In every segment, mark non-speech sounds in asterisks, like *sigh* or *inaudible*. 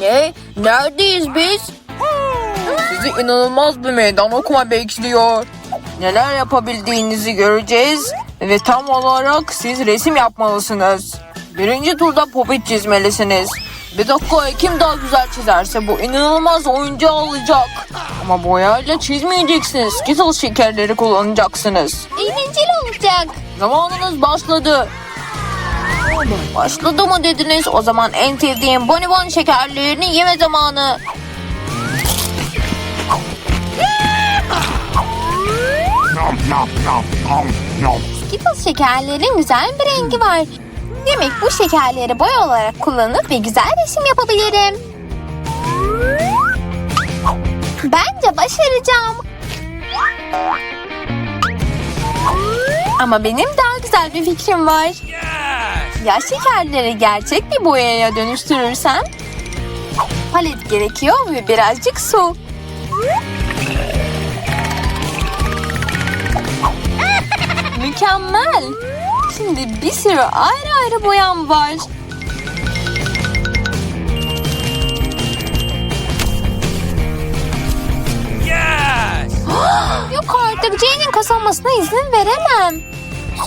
Ne? Neredeyiz biz? Sizi inanılmaz bir meydan okuma bekliyor. Neler yapabildiğinizi göreceğiz ve tam olarak siz resim yapmalısınız. Birinci turda popit çizmelisiniz. Bir dakika kim daha güzel çizerse bu inanılmaz oyuncağı alacak. Ama boyayla çizmeyeceksiniz. Skittles şekerleri kullanacaksınız. Eğlenceli olacak. Zamanınız başladı. Başladı mı dediniz? O zaman en sevdiğim bonibon şekerlerini yeme zamanı. Skittles şekerlerin güzel bir rengi var. Demek bu şekerleri boya olarak kullanıp bir güzel resim yapabilirim. Bence başaracağım. Ama benim daha güzel bir fikrim var. Ya şekerleri gerçek bir boyaya dönüştürürsem? Palet gerekiyor ve birazcık su. *laughs* Mükemmel. Şimdi bir sürü ayrı ayrı boyam var. *gasps* Yok artık Jane'in kazanmasına izin veremem.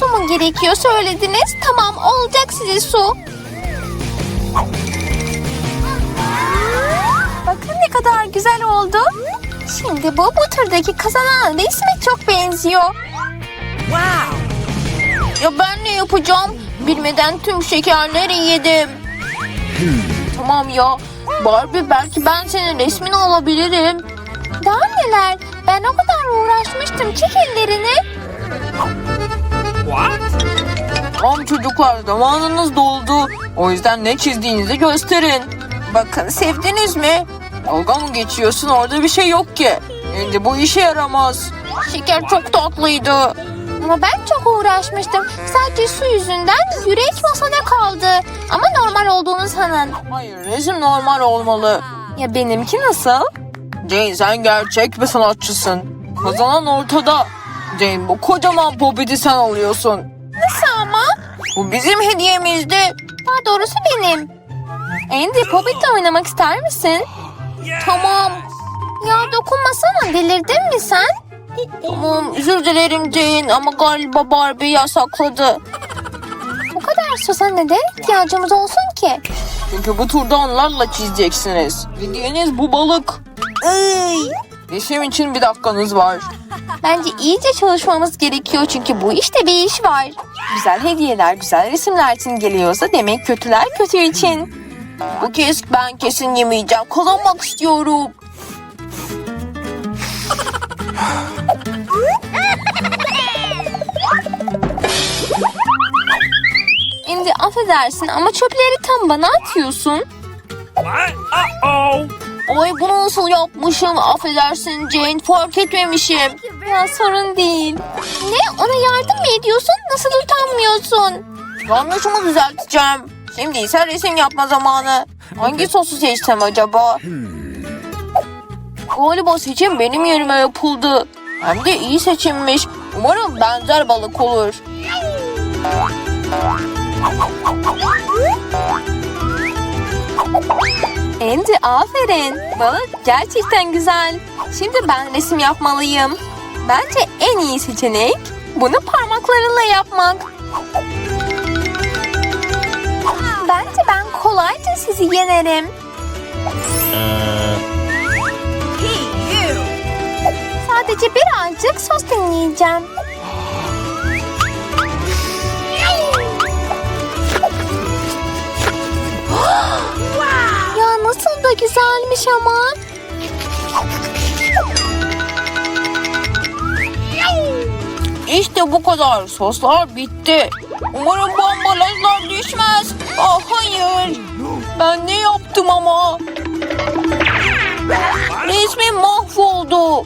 Su mu gerekiyor söylediniz? Tamam olacak size su. Bakın ne kadar güzel oldu. Şimdi bu bu turdaki kazanan resme çok benziyor. Ya ben ne yapacağım? Bilmeden tüm şekerleri yedim. tamam ya. Barbie belki ben senin resmini alabilirim. Daha neler? Ben o kadar uğraşmıştım. Çek ellerini. Tamam çocuklar zamanınız doldu. O yüzden ne çizdiğinizi gösterin. Bakın sevdiniz mi? Dalga mı geçiyorsun orada bir şey yok ki. Şimdi bu işe yaramaz. Şeker çok tatlıydı. Ama ben çok uğraşmıştım. Sadece su yüzünden yürek masada kaldı. Ama normal olduğunu sanın. Hayır resim normal olmalı. Ya benimki nasıl? Jane sen gerçek bir sanatçısın. Kazanan ortada. Bu kocaman popidi sen alıyorsun. Nasıl ama? Bu bizim hediyemizdi. Daha doğrusu benim. Andy Poppet'le oynamak ister misin? Tamam. Ya dokunmasana delirdin mi sen? Tamam özür dilerim Jane ama galiba Barbie yasakladı. Bu kadar sosa neden ihtiyacımız olsun ki? Çünkü bu turda onlarla çizeceksiniz. Hediyeniz bu balık. Resim için bir dakikanız var. Bence iyice çalışmamız gerekiyor çünkü bu işte bir iş var. Güzel hediyeler güzel resimler için geliyorsa demek kötüler kötü için. Bu kez ben kesin yemeyeceğim. Kazanmak istiyorum. Andy affedersin ama çöpleri tam bana atıyorsun. What? Uh-oh. Ay bunu nasıl yapmışım? Affedersin Jane fark etmemişim. Ya sorun değil. Ne ona yardım mı ediyorsun? Nasıl utanmıyorsun? Yanlışımı düzelteceğim. Şimdi ise resim yapma zamanı. Hangi sosu seçsem acaba? Galiba seçim benim yerime yapıldı. Hem de iyi seçilmiş. Umarım benzer balık olur. Andy aferin. Balık gerçekten güzel. Şimdi ben resim yapmalıyım. Bence en iyi seçenek bunu parmaklarıyla yapmak. Bence ben kolayca sizi yenerim. Sadece birazcık sos deneyeceğim. Nasıl da güzelmiş ama. İşte bu kadar. Soslar bitti. Umarım bu ambalajlar düşmez. Ah hayır. Ben ne yaptım ama? Resmim mahvoldu.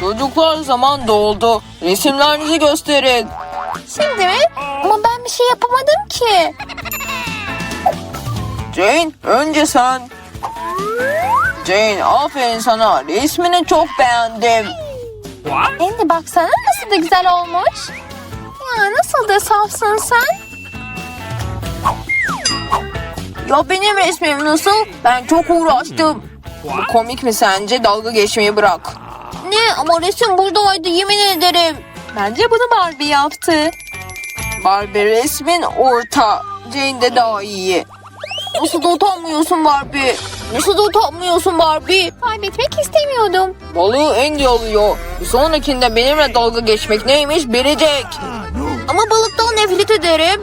Çocuklar zaman doldu. Resimlerinizi gösterin. Şimdi mi? Bir şey yapamadım ki. Jane önce sen. Jane aferin sana. Resmini çok beğendim. Andy baksana nasıl da güzel olmuş. Ya nasıl da safsın sen. Ya benim resmim nasıl? Ben çok uğraştım. Bu komik mi sence? Dalga geçmeyi bırak. Ne ama resim buradaydı yemin ederim. Bence bunu Barbie yaptı. Barbie resmin orta. Jane de daha iyi. Nasıl da utanmıyorsun Barbie? Nasıl da utanmıyorsun Barbie? Kaybetmek istemiyordum. Balığı Andy alıyor. Bir sonrakinde benimle dalga geçmek neymiş bilecek. Ama balıktan nefret ederim.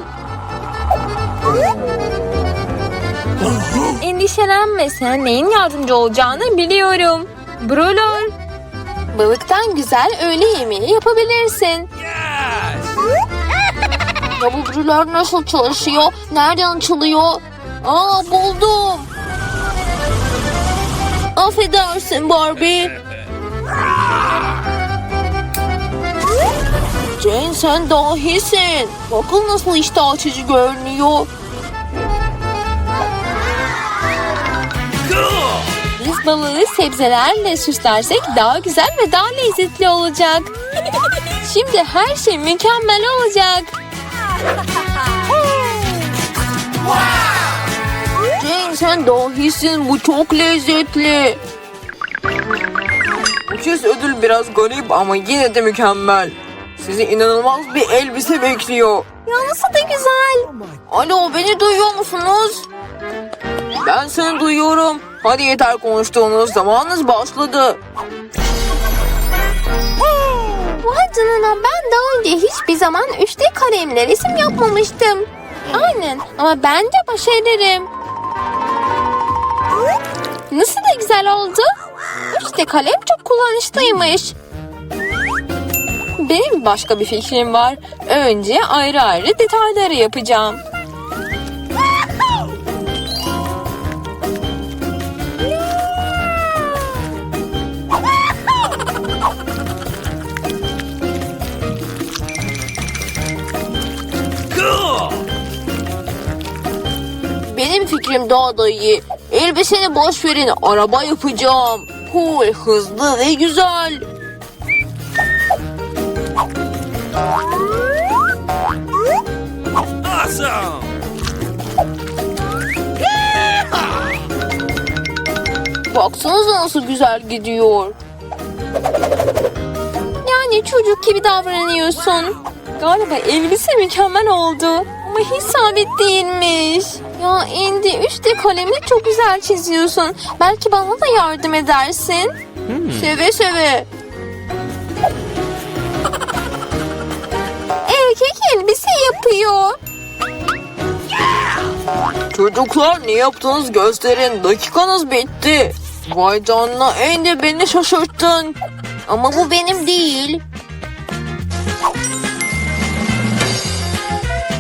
Endişelenme sen neyin yardımcı olacağını biliyorum. Brolar. Balıktan güzel öğle yemeği yapabilirsin. Ya bu brüler nasıl çalışıyor? Nereden açılıyor? Aa buldum. Affedersin Barbie. Jane sen dahisin. Bakın nasıl iştah açıcı görünüyor. Biz balığı sebzelerle süslersek daha güzel ve daha lezzetli olacak. *laughs* Şimdi her şey mükemmel olacak. Jane sen dahisin. Bu çok lezzetli. Ucuz ödül biraz garip ama yine de mükemmel. Sizi inanılmaz bir elbise bekliyor. Ya nasıl da güzel. Alo beni duyuyor musunuz? Ben seni duyuyorum. Hadi yeter konuştuğunuz zamanınız başladı. Canına ben daha önce hiçbir zaman 3D kalemle resim yapmamıştım. Aynen ama ben de başarırım. Nasıl da güzel oldu. 3D kalem çok kullanışlıymış. Benim başka bir fikrim var. Önce ayrı ayrı detayları yapacağım. Benim fikrim daha da iyi. Elbiseni boş verin araba yapacağım. Cool, hızlı ve güzel. Awesome. Baksanıza nasıl güzel gidiyor. Yani çocuk gibi davranıyorsun. Galiba elbise mükemmel oldu. Ama hiç sabit değilmiş. Ya Andy 3D kalemle çok güzel çiziyorsun. Belki bana da yardım edersin. Seve seve. Erkek elbise yapıyor. Çocuklar ne yaptınız gösterin. Dakikanız bitti. Vay canına en de beni şaşırttın. Ama bu benim değil.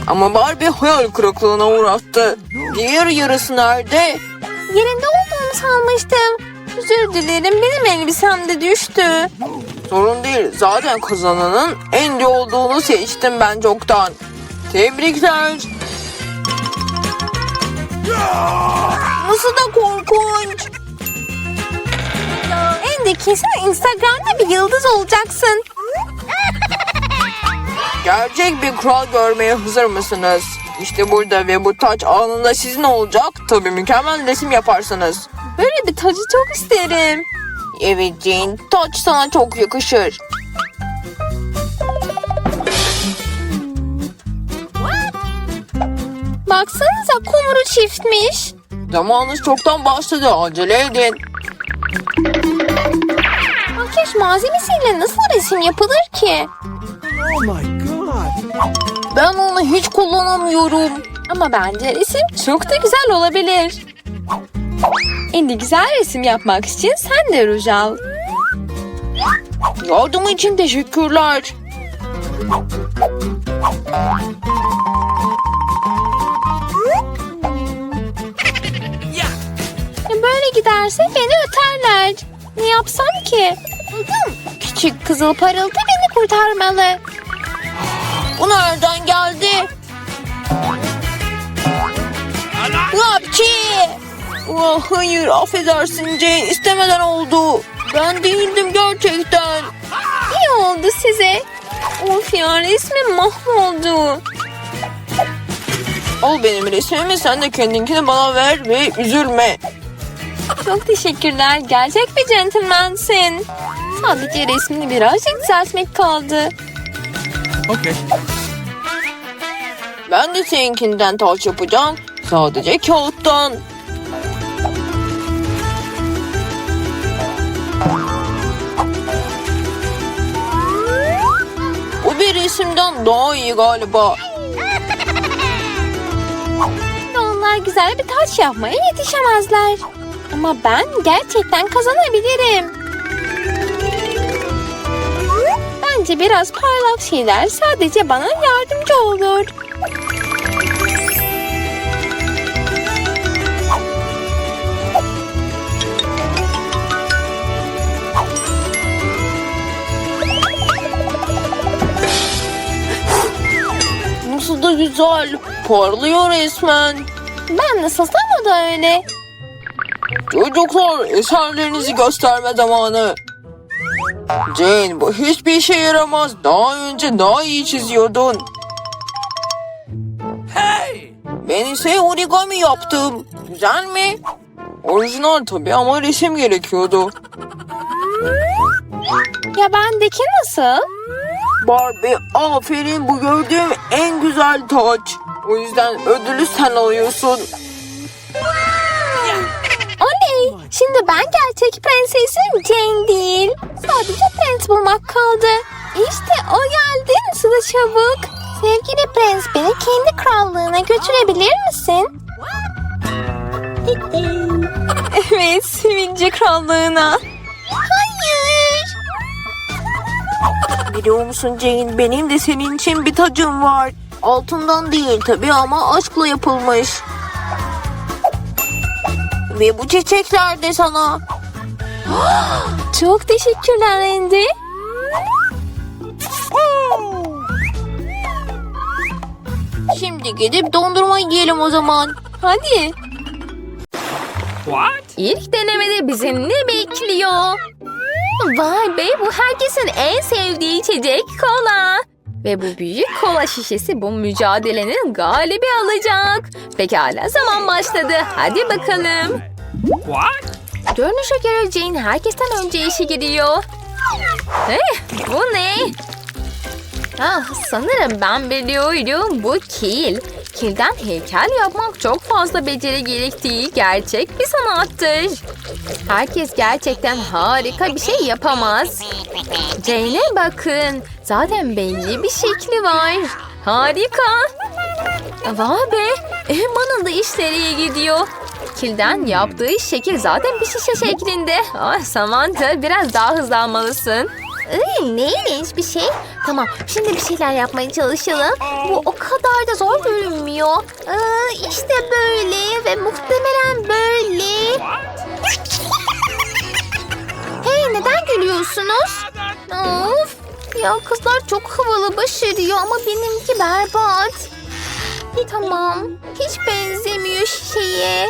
Ama Barbie hayal kırıklığına uğrattı. Diğer yarısı nerede? Yerinde olduğumu sanmıştım. Özür dilerim benim elbisem de düştü. Sorun değil. Zaten kazananın Andy olduğunu seçtim ben çoktan. Tebrikler. Nasıl da korkunç. Andy kesin Instagram'da bir yıldız olacaksın. Gerçek bir kural görmeye hazır mısınız? İşte burada ve bu taç anında sizin olacak. Tabii mükemmel resim yaparsınız. Böyle bir tacı çok isterim. Evet Jane, taç sana çok yakışır. Baksanıza kumru çiftmiş. Zamanınız çoktan başladı. Acele edin. Makyaj malzemesiyle nasıl resim yapılır ki? Oh my god. Ben onu hiç kullanamıyorum. Ama bence resim çok da güzel olabilir. Şimdi güzel resim yapmak için sen de ruj al. Yardım için teşekkürler. Böyle giderse beni öterler. Ne yapsam ki? Küçük kızıl parıltı beni kurtarmalı. Bu nereden geldi? Rapçi! Oh, hayır affedersin Jane istemeden oldu. Ben değildim gerçekten. İyi oldu size. Of ya resmim mahvoldu. Al benim resmimi sen de kendinkini bana ver ve üzülme. Çok teşekkürler. Gerçek bir centilmensin. Sadece resmini birazcık düzeltmek kaldı. Okay. Ben de seninkinden taç yapacağım. Sadece kağıttan. Bu bir resimden daha iyi galiba. Onlar güzel bir taç yapmaya yetişemezler. Ama ben gerçekten kazanabilirim. Bence biraz parlak şeyler sadece bana yardımcı olur. Nasıl da güzel. Parlıyor resmen. Ben nasılsam o da öyle. Çocuklar eserlerinizi gösterme zamanı. Jane bu hiçbir işe yaramaz. Daha önce daha iyi çiziyordun. Hey! Ben ise origami yaptım. Güzel mi? Orijinal tabii ama resim gerekiyordu. Ya bendeki nasıl? Barbie aferin bu gördüğüm en güzel taç. O yüzden ödülü sen alıyorsun. Oley! Şimdi ben gerçek prensesim Jane değil. Sadece prens bulmak kaldı. İşte o geldi nasıl da çabuk. Sevgili prens beni kendi krallığına götürebilir misin? *laughs* evet, sevinci krallığına. Hayır. Biliyor musun Jane benim de senin için bir tacım var. Altından değil tabii ama aşkla yapılmış. Ve bu çiçekler de sana. *gasps* Çok teşekkürler Andy. Şimdi gidip dondurma yiyelim o zaman. Hadi. What? İlk denemede bizi ne bekliyor? Vay be bu herkesin en sevdiği içecek kola. Ve bu büyük kola şişesi bu mücadelenin galibi alacak. Pekala zaman başladı. Hadi bakalım. What? Görünüşe göre Jane herkesten önce işe giriyor. Eh, bu ne? Ah, sanırım ben biliyorum. Bu kil. Kilden heykel yapmak çok fazla beceri gerektiği gerçek bir sanattır. Herkes gerçekten harika bir şey yapamaz. Jane'e bakın. Zaten belli bir şekli var. Harika. Vay be. Emma'nın da işleri iyi gidiyor. Kilden yaptığı şekil zaten bir şişe şeklinde. Ah Samantha biraz daha hızlanmalısın. Iy, ne ilginç bir şey. Tamam şimdi bir şeyler yapmaya çalışalım. Bu o kadar da zor görünmüyor. Aa, işte böyle ve muhtemelen böyle. *laughs* Hey neden gülüyorsunuz? Of. Ya kızlar çok havalı başarıyor ama benimki berbat. Tamam. Hiç benzemiyor şişeye.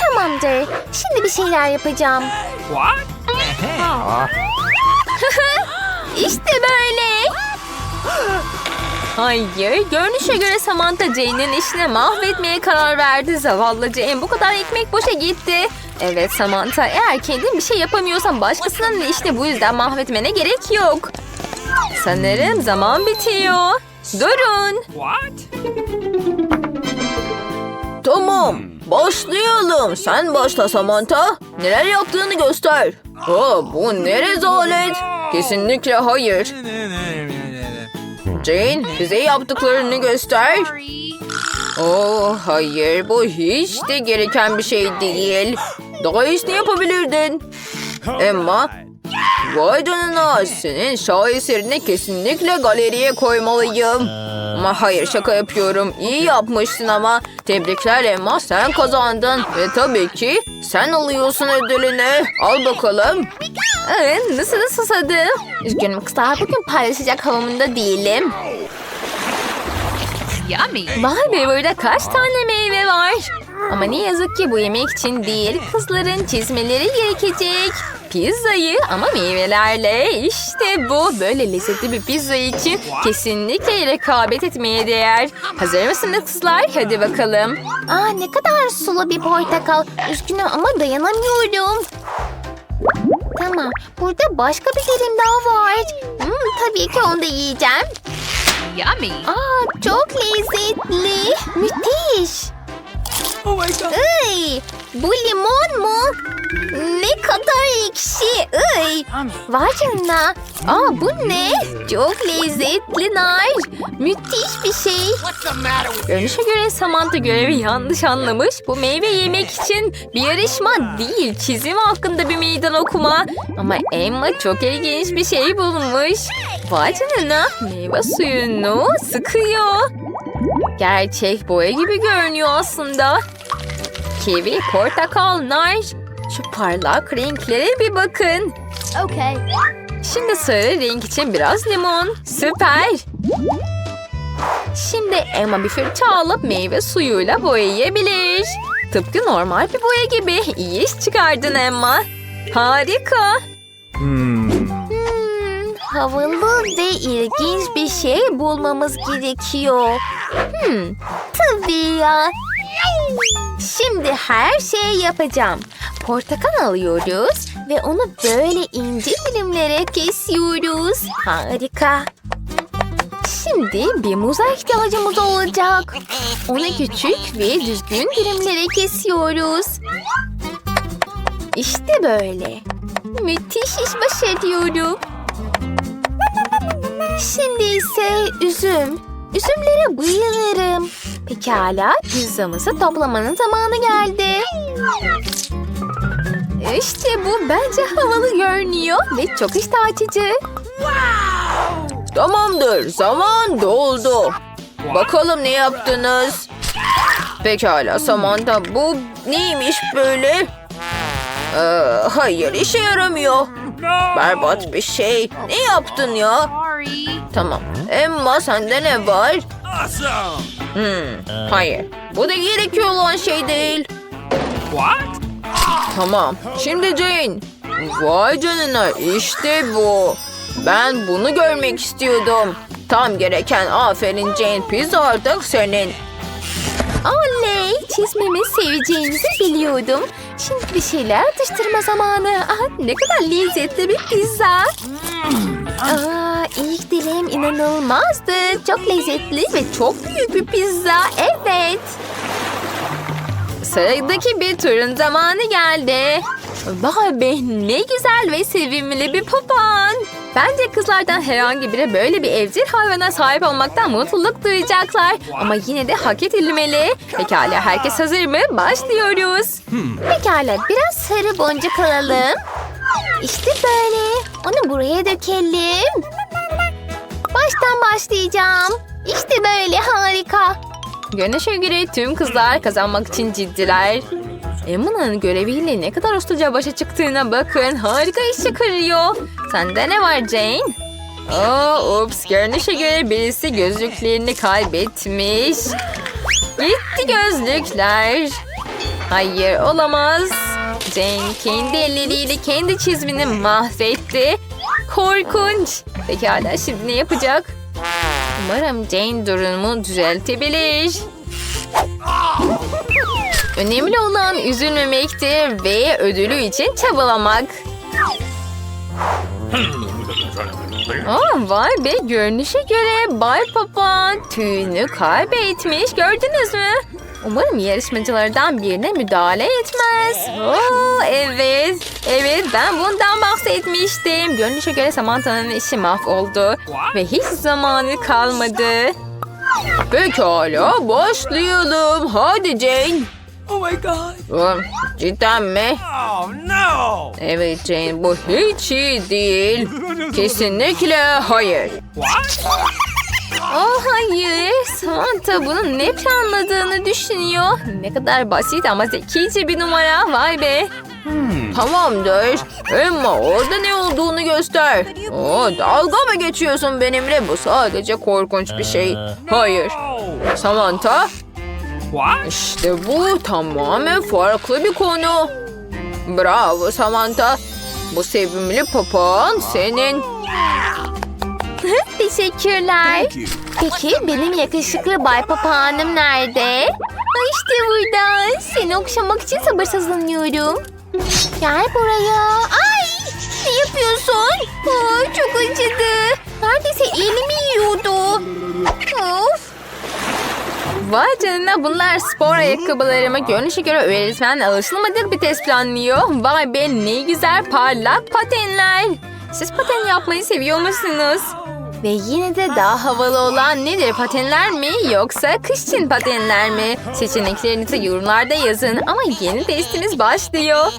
Tamamdır. Şimdi bir şeyler yapacağım. What? *laughs* İşte böyle. Hayır, görünüşe göre Samantha Jane'in işini mahvetmeye karar verdi. Zavallı Jane bu kadar ekmek boşa gitti. Evet Samantha, eğer kendin bir şey yapamıyorsan başkasının işini bu yüzden mahvetmene gerek yok. Sanırım zaman bitiyor. Durun. What? Tamam başlayalım. Sen başla Samantha. Neler yaptığını göster. Ha, bu ne rezalet. Kesinlikle hayır. Jane bize yaptıklarını göster. Oh hayır bu hiç de gereken bir şey değil. Daha iyisini yapabilirdin. Emma vay canına senin şaheserini kesinlikle galeriye koymalıyım. Ama hayır şaka yapıyorum. İyi yapmışsın ama. Tebrikler Emma sen kazandın. Ve tabii ki sen alıyorsun ödülünü. Al bakalım. Evet, nasıl da susadım. Üzgünüm kızlar bugün paylaşacak havamında değilim. Vay be burada kaç tane meyve var. Ama ne yazık ki bu yemek için değil kızların çizmeleri gerekecek. Pizzayı ama meyvelerle işte bu. Böyle lezzetli bir pizza için kesinlikle rekabet etmeye değer. Hazır mısınız kızlar? Hadi bakalım. Aa ne kadar sulu bir portakal. Üzgünüm ama dayanamıyorum. Tamam. Burada başka bir dilim daha var. Hmm, tabii ki onu da yiyeceğim. Yummy. Aa çok lezzetli. Müthiş. Oh my god. Iy, bu limon mu? Ne kadar ekşi. Iy. Vay canına. Aa bu ne? Çok lezzetli nar. Müthiş bir şey. Görünüşe göre Samantha görevi yanlış anlamış. Bu meyve yemek için bir yarışma değil, çizim hakkında bir meydan okuma. Ama Emma çok ilginç bir şey bulmuş. Vay canına, meyve suyunu sıkıyor. Gerçek boya gibi görünüyor aslında. Kivi, portakal, nar. Şu parlak renklere bir bakın. Okay. Şimdi sarı renk için biraz limon. Süper. Şimdi Emma bir fırça alıp meyve suyuyla boyayabilir. Tıpkı normal bir boya gibi. İyi iş çıkardın Emma. Harika. Hmm, havalı ve ilginç bir şey bulmamız gerekiyor. Hmm, tabii ya. Şimdi her şeyi yapacağım. Portakal alıyoruz ve onu böyle ince dilimlere kesiyoruz. Harika. Şimdi bir muza ihtiyacımız olacak. Onu küçük ve düzgün dilimlere kesiyoruz. İşte böyle. Müthiş iş başarıyorum. Şimdi ise üzüm. Üzümlere bayılırım. Pekala pizzamızı toplamanın zamanı geldi. İşte bu bence havalı görünüyor ve çok iştah açıcı. Tamamdır. Zaman doldu. Bakalım ne yaptınız? Pekala Samantha bu neymiş böyle? Ee, hayır işe yaramıyor. Berbat bir şey. Ne yaptın ya? Tamam. Emma sende ne var? Awesome. Hmm, hayır. Bu da gerekiyor olan şey değil. What? Tamam. Şimdi Jane. Vay canına işte bu. Ben bunu görmek istiyordum. Tam gereken aferin Jane. Pizza artık senin. Oley! Çizmemi seveceğinizi biliyordum. Şimdi bir şeyler atıştırma zamanı. Aha, ne kadar lezzetli bir pizza. Aa, dilim inanılmazdı. Çok lezzetli ve çok büyük bir pizza. Evet. Sıradaki bir turun zamanı geldi. Vay be ne güzel ve sevimli bir papağan. Bence kızlardan herhangi biri böyle bir evcil hayvana sahip olmaktan mutluluk duyacaklar. Ama yine de hak edilmeli. Pekala herkes hazır mı? Başlıyoruz. Pekala biraz sarı boncuk alalım. İşte böyle. Onu buraya dökelim. Baştan başlayacağım. İşte böyle harika. Görünüşe göre tüm kızlar kazanmak için ciddiler. Emma'nın göreviyle ne kadar ustaca başa çıktığına bakın. Harika iş çıkarıyor. Sende ne var Jane? Aa, ups görünüşe göre birisi gözlüklerini kaybetmiş. Gitti gözlükler. Hayır olamaz. Jane kendi elleriyle kendi çizimini mahvetti. Korkunç. Pekala şimdi ne yapacak? Umarım Jane durumu düzeltebilir. Önemli olan üzülmemektir ve ödülü için çabalamak. Aa, vay be görünüşe göre Bay Papa tüyünü kaybetmiş gördünüz mü? Umarım yarışmacılardan birine müdahale etmez. Oo, evet, evet ben bundan bahsetmiştim. Görünüşe göre Samantha'nın işi mahvoldu ve hiç zamanı kalmadı. Pekala başlayalım. Hadi Jane. Oh my god. Hmm, Cidden mi? Oh no. Evet Jane bu hiç iyi değil. *laughs* Kesinlikle hayır. What? Oh hayır. Samantha bunun ne planladığını düşünüyor. Ne kadar basit ama zekice bir numara. Vay be. Tamamdır. Emma orada ne olduğunu göster. Oo, dalga mı geçiyorsun benimle? Bu sadece korkunç bir şey. Hayır. No. Samantha işte bu tamamen farklı bir konu. Bravo Samantha. Bu sevimli papağan senin. *laughs* Teşekkürler. Peki benim yakışıklı Bay Papağanım nerede? Ha işte burada. Seni okşamak için sabırsızlanıyorum. Gel buraya. Ay! Ne yapıyorsun? Aa, çok acıdı. Neredeyse elimi yiyordu. Of. Vay canına bunlar spor ayakkabılarımı görünüşe göre öğretmen alışılmadık bir test planlıyor. Vay be ne güzel parlak patenler. Siz paten yapmayı seviyor musunuz? Ve yine de daha havalı olan nedir patenler mi yoksa kış için patenler mi? Seçeneklerinizi yorumlarda yazın ama yeni testimiz başlıyor.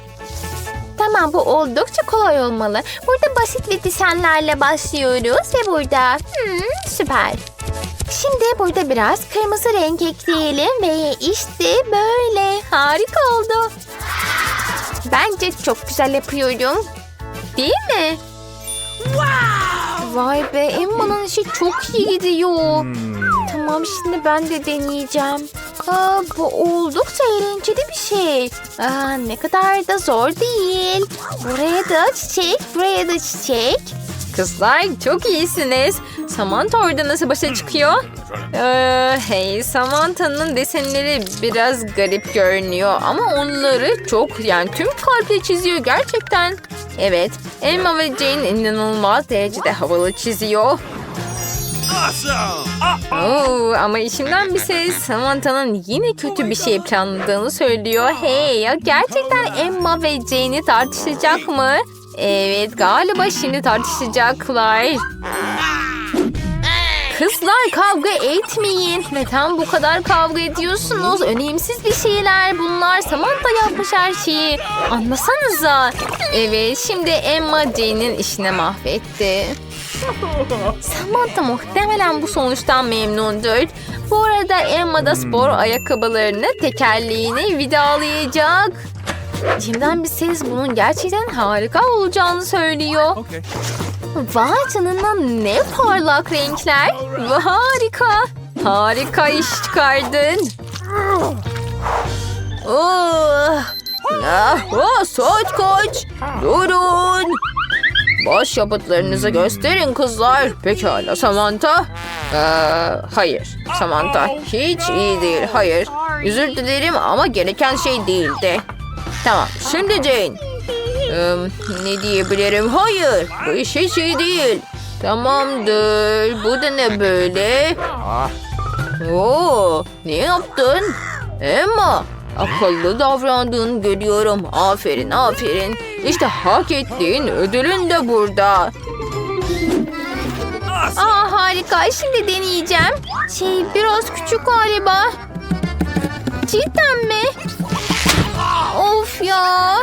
Tamam bu oldukça kolay olmalı. Burada basit ve desenlerle başlıyoruz ve burada hmm, süper. Şimdi burada biraz kırmızı renk ekleyelim ve işte böyle harika oldu. Bence çok güzel yapıyorum. Değil mi? Vay be Emma'nın işi çok iyi gidiyor. Tamam şimdi ben de deneyeceğim. Aa, bu oldukça eğlenceli bir şey. Aa, ne kadar da zor değil. Buraya da çiçek, buraya da çiçek. Kızlar çok iyisiniz. Samantha orada nasıl başa çıkıyor? Ee, hey Samantha'nın desenleri biraz garip görünüyor ama onları çok yani tüm kalple çiziyor gerçekten. Evet Emma ve Jane inanılmaz derecede havalı çiziyor. Awesome. Oo, ama içimden bir ses Samantha'nın yine kötü bir şey planladığını söylüyor. Hey ya gerçekten Emma ve Jane'i tartışacak mı? Evet galiba şimdi tartışacaklar. Kızlar kavga etmeyin. Neden bu kadar kavga ediyorsunuz? Önemsiz bir şeyler bunlar. Samantha yapmış her şeyi. Anlasanıza. Evet şimdi Emma Jane'in işini mahvetti. Samantha muhtemelen bu sonuçtan memnundur. Bu arada Emma da spor ayakkabılarını, tekerleğini vidalayacak. Jim'den bir ses bunun gerçekten harika olacağını söylüyor. Okay. Vay canına ne parlak renkler. Harika. Harika iş çıkardın. Oh. Ah, oh, saat kaç? Durun. Baş yapıtlarınızı gösterin kızlar. Pekala Samantha. Ee, hayır Samantha hiç iyi değil. Hayır. Özür dilerim ama gereken şey değildi. Tamam şimdi Jane. Ee, ne diyebilirim? Hayır. Bu iş hiç iyi değil. Tamamdır. Bu da ne böyle? Oo, ne yaptın? Emma, akıllı davrandığını görüyorum. Aferin, aferin. İşte hak ettiğin ödülün de burada. Aa harika şimdi deneyeceğim. Şey biraz küçük galiba. Cidden mi? Ya.